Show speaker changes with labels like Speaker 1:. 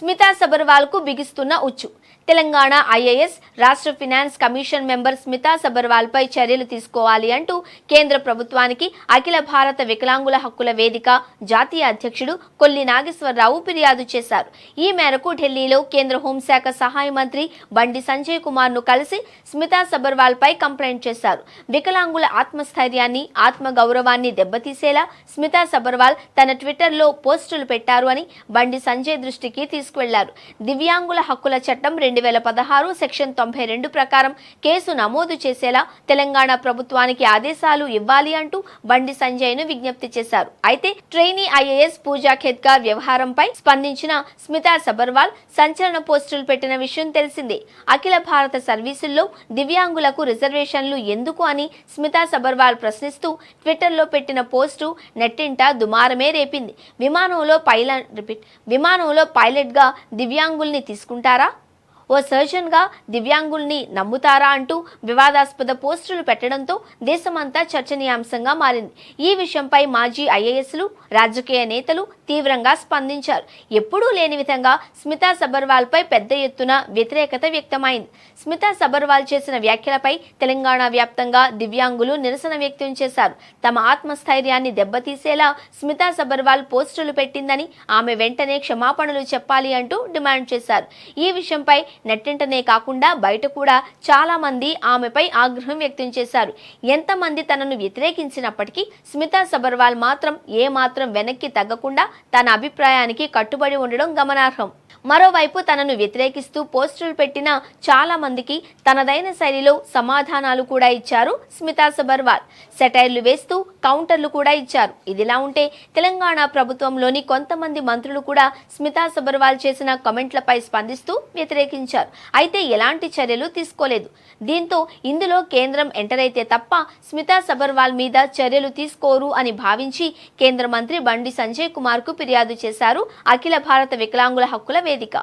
Speaker 1: స్మితా సబర్వాల్కు బిగిస్తున్న ఉచ్చు. తెలంగాణ ఐఏఎస్ రాష్ట్ర finance commission member Smita Sabharwal పై చర్యలు తీసుకోవాలి అంటూ కేంద్ర ప్రభుత్వానికి అఖిల భారత వికలాంగుల హక్కుల వేదిక జాతీయ అధ్యక్షుడు కొల్లి నాగేశ్వరరావు ఫిర్యాదు చేశారు. ఈ మేరకు ఢిల్లీలో కేంద్ర హోంశాఖ సహాయ మంత్రి బండి సంజయ్ కుమార్ను కలిసి స్మితా సబర్వాల్ పై కంప్లైంట్ చేశారు. వికలాంగుల ఆత్మస్థైర్యాన్ని ఆత్మ గౌరవాన్ని దెబ్బతీసేలా స్మితా సబర్వాల్ తన ట్విట్టర్లో పోస్టులు పెట్టారు అని బండి సంజయ్ దృష్టికి తీసుకువెళ్ళారు దివ్యాంగుల హక్కుల చట్టం రెండు వేల పదహారు సెక్షన్ తొంభై రెండు ప్రకారం కేసు నమోదు చేసేలా తెలంగాణ ప్రభుత్వానికి ఆదేశాలు ఇవ్వాలి అంటూ బండి సంజయ్ను విజ్ఞప్తి చేశారు. అయితే ట్రైనీ ఐఏఎస్ పూజా ఖేద్కార్ వ్యవహారంపై స్పందించిన స్మితా సబర్వాల్ సంచలన పోస్టులు పెట్టిన విషయం తెలిసిందే. అఖిల భారత సర్వీసుల్లో దివ్యాంగులకు రిజర్వేషన్లు ఎందుకు అని స్మితా సబర్వాల్ ప్రశ్నిస్తూ ట్విట్టర్లో పెట్టిన పోస్టు నెట్టింట దుమారమే రేపింది. విమానంలో పైలట్ రిపీట్ విమానంలో పైలట్గా దివ్యాంగుల్ని తీసుకుంటారా? ఓ సర్జన్గా దివ్యాంగుల్ని నమ్ముతారా అంటూ వివాదాస్పద పోస్టులు పెట్టడంతో దేశమంతా చర్చనీయాంశంగా మారింది. ఈ విషయంపై మాజీ ఐఏఎస్లు రాజకీయ నేతలు తీవ్రంగా స్పందించారు. ఎప్పుడూ లేని విధంగా స్మితా సబర్వాల్పై పెద్ద ఎత్తున వ్యతిరేకత వ్యక్తమైంది. స్మితా సబర్వాల్ చేసిన వ్యాఖ్యలపై తెలంగాణ వ్యాప్తంగా దివ్యాంగులు నిరసన వ్యక్తం చేశారు. తమ ఆత్మస్థైర్యాన్ని దెబ్బతీసేలా స్మితా సబర్వాల్ పోస్టులు పెట్టిందని ఆమె వెంటనే క్షమాపణలు చెప్పాలి అంటూ డిమాండ్ చేశారు. ఈ విషయంపై నెట్టింటనే కాకుండా బయట కూడా చాలా మంది ఆమెపై ఆగ్రహం వ్యక్తం చేశారు. ఎంతమంది తనను వ్యతిరేకించినప్పటికీ స్మితా సబర్వాల్ మాత్రం ఏ మాత్రం వెనక్కి తగ్గకుండా తన అభిప్రాయానికి కట్టుబడి ఉండడం గమనార్హం. మరోవైపు తనను వ్యతిరేకిస్తూ పోస్టులు పెట్టిన చాలా మందికి తనదైన శైలిలో సమాధానాలు కూడా ఇచ్చారు స్మితా సబర్వాల్. సెటైర్లు వేస్తూ కౌంటర్లు కూడా ఇచ్చారు. ఇదిలా ఉంటే తెలంగాణ ప్రభుత్వంలోని కొంతమంది మంత్రులు కూడా స్మితా సబర్వాల్ చేసిన కమెంట్లపై స్పందిస్తూ వ్యతిరేకించారు. అయితే ఎలాంటి చర్యలు తీసుకోలేదు. దీంతో ఇందులో కేంద్రం ఎంటర్ అయితే తప్ప స్మితా సబర్వాల్ మీద చర్యలు తీసుకోరు అని భావించి కేంద్ర మంత్రి బండి సంజయ్ కుమార్కు ఫిర్యాదు చేశారు అఖిల భారత వికలాంగుల హక్కుల వేదిక.